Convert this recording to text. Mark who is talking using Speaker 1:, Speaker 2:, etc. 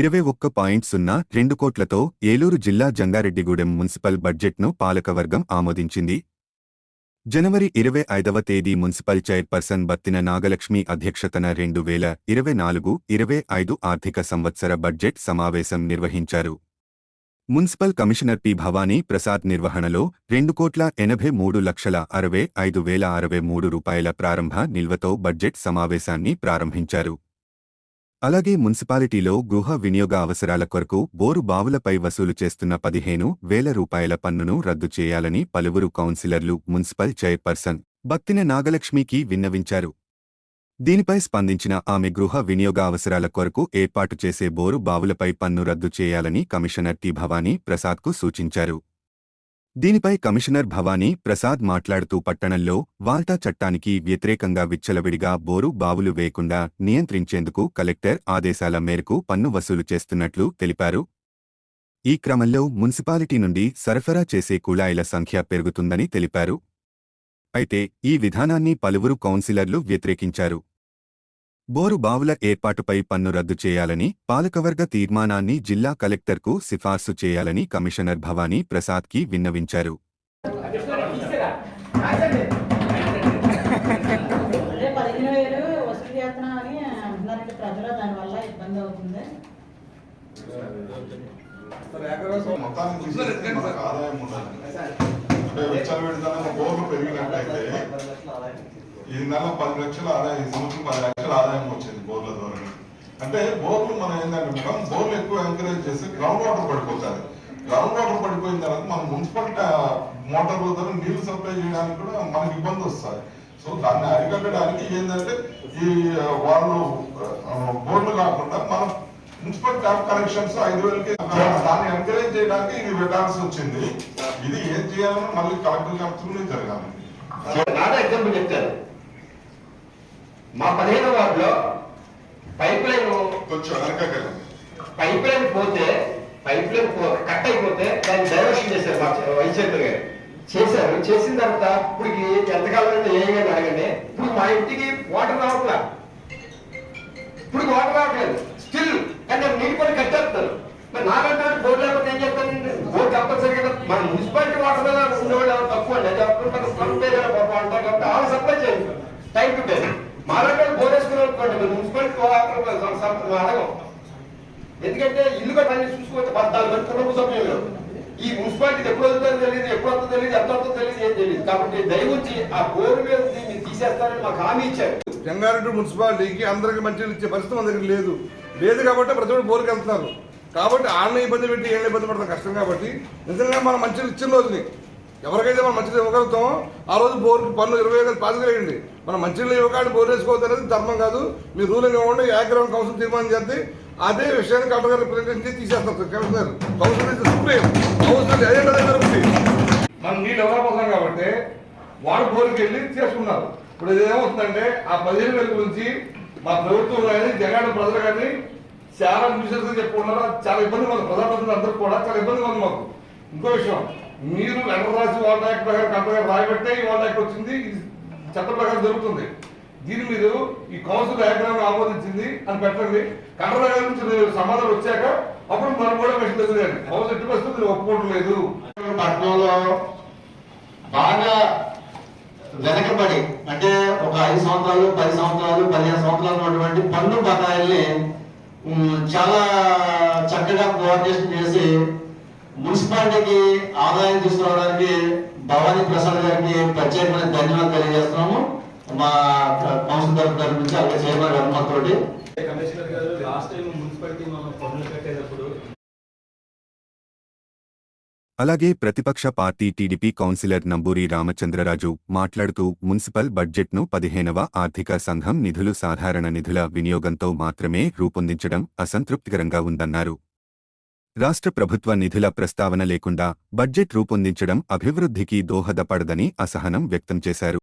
Speaker 1: ఇరవై ఒక్క పాయింట్ సున్నా రెండు కోట్లతో ఏలూరు జిల్లా జంగారెడ్డిగూడెం మున్సిపల్ బడ్జెట్ను పాలకవర్గం ఆమోదించింది. జనవరి ఇరవై ఐదవ తేదీ మున్సిపల్ చైర్పర్సన్ బత్తిన నాగలక్ష్మి అధ్యక్షతన రెండు వేల ఇరవై నాలుగు ఇరవై ఐదు ఆర్థిక సంవత్సర బడ్జెట్ సమావేశం నిర్వహించారు. Municipal commissioner P Bhavani Prasad నిర్వహణలో రెండు కోట్ల ఎనభై మూడు లక్షల అరవై ఐదు వేల అరవై మూడు రూపాయల ప్రారంభ నిల్వతో బడ్జెట్ సమావేశాన్ని ప్రారంభించారు. అలాగే మున్సిపాలిటీలో గృహ వినియోగ అవసరాల కొరకు బోరు బావులపై వసూలు చేస్తున్న పదిహేను వేల రూపాయల పన్నును రద్దు చేయాలని పలువురు కౌన్సిలర్లు మున్సిపల్ చైర్పర్సన్ బత్తిన నాగలక్ష్మికి విన్నవించారు. దీనిపై స్పందించిన ఆమె గృహ వినియోగ అవసరాల కొరకు ఏర్పాటు చేసే బోరు బావులపై పన్ను రద్దు చేయాలని కమిషనర్ టి భవానీ ప్రసాద్కు సూచించారు. దీనిపై కమిషనర్ భవానీ ప్రసాద్ మాట్లాడుతూ పట్టణంలో వాల్టా చట్టానికి వ్యతిరేకంగా విచ్చలవిడిగా బోరు బావులు వేయకుండా నియంత్రించేందుకు కలెక్టర్ ఆదేశాల మేరకు పన్ను వసూలు చేస్తున్నట్లు తెలిపారు. ఈ క్రమంలో మున్సిపాలిటీ నుండి సరఫరా చేసే కుళాయిల సంఖ్య పెరుగుతుందని తెలిపారు. అయితే ఈ విధానాన్ని పలువురు కౌన్సిలర్లు వ్యతిరేకించారు. బోరు బావుల ఏర్పాటుపై పన్ను రద్దు చేయాలని పాలకవర్గ తీర్మానాన్ని జిల్లా కలెక్టర్కు సిఫార్సు చేయాలని కమిషనర్ భవానీ ప్రసాద్కి విన్నవించారు.
Speaker 2: ఆదాయం ఉండాలి అంటే విచ్చలవిడితనం బోర్లు పెరిగినట్టయితే ఈ నెల పది లక్షల ఆదాయం ఈ సంవత్సరం పది లక్షల ఆదాయం వచ్చింది బోర్ల ద్వారా. అంటే బోర్లు మనం ఏంటంటే మేడం బోర్లు ఎక్కువ ఎంకరేజ్ చేసి గ్రౌండ్ వాటర్ పడిపోతారు. గ్రౌండ్ వాటర్ పడిపోయిన తర్వాత మనం మున్సిపల్ మోటార్ల ద్వారా నీళ్ళు సప్లై చేయడానికి కూడా మనకి ఇబ్బంది వస్తాయి సో దాన్ని అరికట్టడానికి ఏంటంటే ఈ వాళ్ళు బోర్లు కాకుండా మనం మున్సిపల్ ట్యాప్ కనెక్షన్స్ ఐదు వేలకి దాన్ని ఎంకరేజ్ చేయడానికి ఇది పెట్టాల్సి వచ్చింది. ఇది ఏం చేయాలని మళ్ళీ కలెక్టర్ కమిటీ జరగాలి.
Speaker 3: నాదా ఎగ్జాంపుల్ చెప్తాను మా పదిహేను వార్డులో పైప్ లైన్
Speaker 2: కొంచెం వెనకకెళ్ళండి
Speaker 3: పైప్ లైన్ పోతే పైప్ లైన్ కట్ అయిపోతే దాన్ని డైవర్షన్ చేశారు మా చైర్మన్ గారు. చేశారు. చేసిన తర్వాత ఇప్పటికి ఎంతకాలం ఏ గారిని అడగండి? ఇప్పుడు మా ఇంటికి వాటర్ రావట్లా. ఇప్పుడు వాటర్ రావట్లేదు. స్టిల్ కానీ నేను నీటి పని కట్టేస్తారు మరి నాకంటే బోర్డు లేకపోతే ఏం చెప్తాను బోర్డు కంపల్సరీ కదా. మన మున్సిపాలిటీ వాటర్ మీద ఉండేవాళ్ళు ఎవరు తక్కువ అండి అది అప్పుడు మనకు ఫండ్ పే పాపం అంటారు కాబట్టి వాళ్ళు సప్లై చేయండి. టైం టు టైం మా దగ్గర బోర్ వేసుకుని అనుకోండి మరి మున్సిపాలిటీ వాటర్ అడగం. ఎందుకంటే ఇల్లు కట్టని చూసుకోవచ్చు. పద్నాలుగు మంది కుటుంబ సభ్యులు ఈ మున్సిపాలిటీ ఎప్పుడు వస్తుందో తెలియదు ఎప్పుడు వస్తుందో తెలియదు ఎంత వస్తుందో తెలియదు ఏం తెలియదు కాబట్టి దయవుంచి ఆ బోరు మీద దీన్ని తీసేస్తారని మాకు హామీ ఇచ్చారు.
Speaker 4: జంగారెడ్డి మున్సిపాలిటీకి అందరికి మంచి ఇచ్చే పరిస్థితి మన దగ్గర లేదు. లేదు కాబట్టి ప్రతి ఒక్కరు బోరుకి వెళ్తున్నారు. కాబట్టి ఆళ్ళని ఇబ్బంది పెట్టి ఏళ్ళని ఇబ్బంది పడతాం కష్టం కాబట్టి నిజంగా మనం మంచిది ఇచ్చిన రోజుని ఎవరికైతే మనం మంచిది ఇవ్వగలుగుతామో ఆ రోజు బోర్కి పన్ను ఇరవై ఐదు పాస్ వేయండి. మనం మంచిలు ఇవ్వకాన్ని బోర్ వేసుకోవద్దు అనేది ధర్మం కాదు. మీ రూలింగ్ ఇవ్వండి ఏకగ్రహం కౌన్సిల్ తీర్మానం చేస్తే అదే విషయాన్ని కలెక్టర్ గారు రిప్రజెంట్ తీసేస్తారు. Collector council is supreme council agent మనం నీళ్ళు ఇవ్వకపోతున్నాం కాబట్టి వాడు బోర్కి వెళ్ళి చేసుకున్నారు ఇప్పుడు ఏమవుతుందంటే ఆ పదిహేను వేల గురించి మా ప్రభుత్వం కానీ జగన్ ప్రజలు కానీ చాలా మిషన్స్ చెప్పుకున్నారు చాలా ఇబ్బంది ఉంది ప్రజాప్రతినిధులు అందరూ కూడా చాలా ఇబ్బందిగా ఉంది మాకు. ఇంకో విషయం మీరు లెటర్ రాసి వాళ్ళ యాక్ట్ ప్రకారం కంపెనీ రాయబట్టే ఈ వాళ్ళ యాక్ట్ వచ్చింది. ఇది చట్ట ప్రకారం జరుగుతుంది. దీని మీరు ఈ కౌన్సిల్ డయాగ్రామ్ ఆమోదించింది అని పెట్టండి. కలెక్టర్ నుంచి సమాధానం వచ్చాక అప్పుడు మనం కూడా మెషిన్ తెలియదు కౌన్సిల్ ఎట్టి పరిస్థితులు
Speaker 5: ఒప్పుకోవట్లేదు. బాగా వెనకబడి అంటే ఒక ఐదు సంవత్సరాలు పది సంవత్సరాలు పదిహేను సంవత్సరాలు ఉన్నటువంటి పన్ను బకాయిల్ని చాలా చక్కగా కోఆర్డినేషన్ చేసి మున్సిపాలిటీకి ఆదాయం తీసుకురావడానికి భవానీ ప్రసాద్ గారికి ప్రత్యేకమైన ధన్యవాదాలు తెలియజేస్తున్నాము. మా కౌన్సిల్ తరఫు తరఫు నుంచి అలాగే చైర్మన్ గారు
Speaker 6: కమిషనర్ గారు లాస్ట్ టైం మున్సిపాలిటీ మనం పనులు కట్టేటప్పుడు
Speaker 1: అలాగే ప్రతిపక్ష party TDP councillor Namburi Ramachandraraju మాట్లాడుతూ మున్సిపల్ బడ్జెట్ను పదిహేనవ ఆర్థిక సంఘం నిధులు సాధారణ నిధుల వినియోగంతో మాత్రమే రూపొందించడం అసంతృప్తికరంగా ఉందన్నారు. రాష్ట్ర ప్రభుత్వ నిధుల ప్రస్తావన లేకుండా బడ్జెట్ రూపొందించడం అభివృద్ధికి దోహదపడదని అసహనం వ్యక్తం చేశారు.